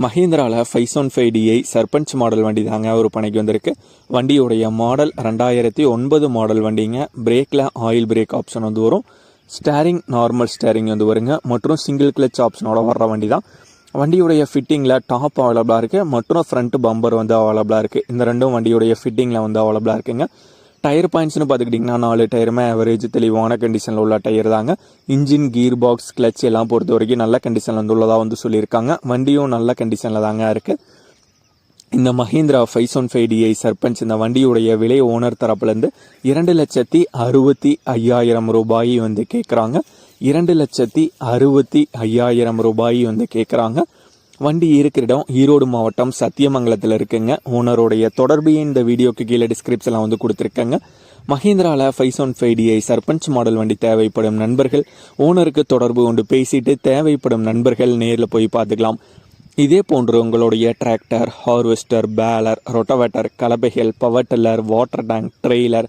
மஹேந்திராவில் five five DI Sarpanch model வண்டி தாங்க ஒரு பணிக்கு வந்திருக்கு. வண்டியுடைய மாடல் ரெண்டாயிரத்தி ஒன்பது மாடல் வண்டிங்க. பிரேக்கில் ஆயில் பிரேக் ஆப்ஷன் வந்து வரும். ஸ்டேரிங் நார்மல் ஸ்டேரிங் வந்து வருங்க. மற்றும் சிங்கிள் கிளச் ஆப்ஷனோட வர்ற வண்டி தான் வண்டியுடைய ஃபிட்டிங்கில் டாப் அவைலபிளாக இருக்குது மற்றும் ஃப்ரண்ட் பம்பர் வந்து அவைலபிளாக இருக்குது இந்த ரெண்டும் வண்டியுடைய ஃபிட்டிங்கில் வந்து அவைலபிளாக இருக்குங்க. டயர் பாயிண்ட்ஸ்னு பார்த்துக்கிட்டிங்கன்னா நாலு டயருமே ஆவரேஜ் தெளிவான கண்டிஷனில் உள்ள டயர் தாங்க. இன்ஜின் கீர் பாக்ஸ் கிளச் எல்லாம் பொறுத்த வரைக்கும் நல்ல கண்டிஷனில் வந்து உள்ளதாக வந்து சொல்லியிருக்காங்க. வண்டியும் நல்ல கண்டிஷனில் தாங்க இருக்குது இந்த Mahindra five one five DI Sarpanch இந்த வண்டியுடைய விலை ஓனர் தரப்புலேருந்து இரண்டு லட்சத்தி அறுபத்தி ஐயாயிரம் ரூபாய் வந்து கேட்குறாங்க இரண்டு லட்சத்தி அறுபத்தி ஐயாயிரம் ரூபாய் வந்து கேட்குறாங்க வண்டி இருக்கிற இடம் ஈரோடு மாவட்டம் சத்தியமங்கலத்தில் இருக்குங்க. ஓனருடைய தொடர்பு எண் இந்த வீடியோக்கு கீழே டிஸ்கிரிப்ஷனில் வந்து கொடுத்துருக்கேங்க. மஹேந்திராவில் five one five DI Sarpanch model வண்டி தேவைப்படும் நண்பர்கள் ஓனருக்கு தொடர்பு கொண்டு பேசிட்டு தேவைப்படும் நண்பர்கள் நேரில் போய் பார்த்துக்கலாம். இதே போன்று உங்களுடைய tractor harvester baler rotavator கலப்பைகள் power tiller water tank trailer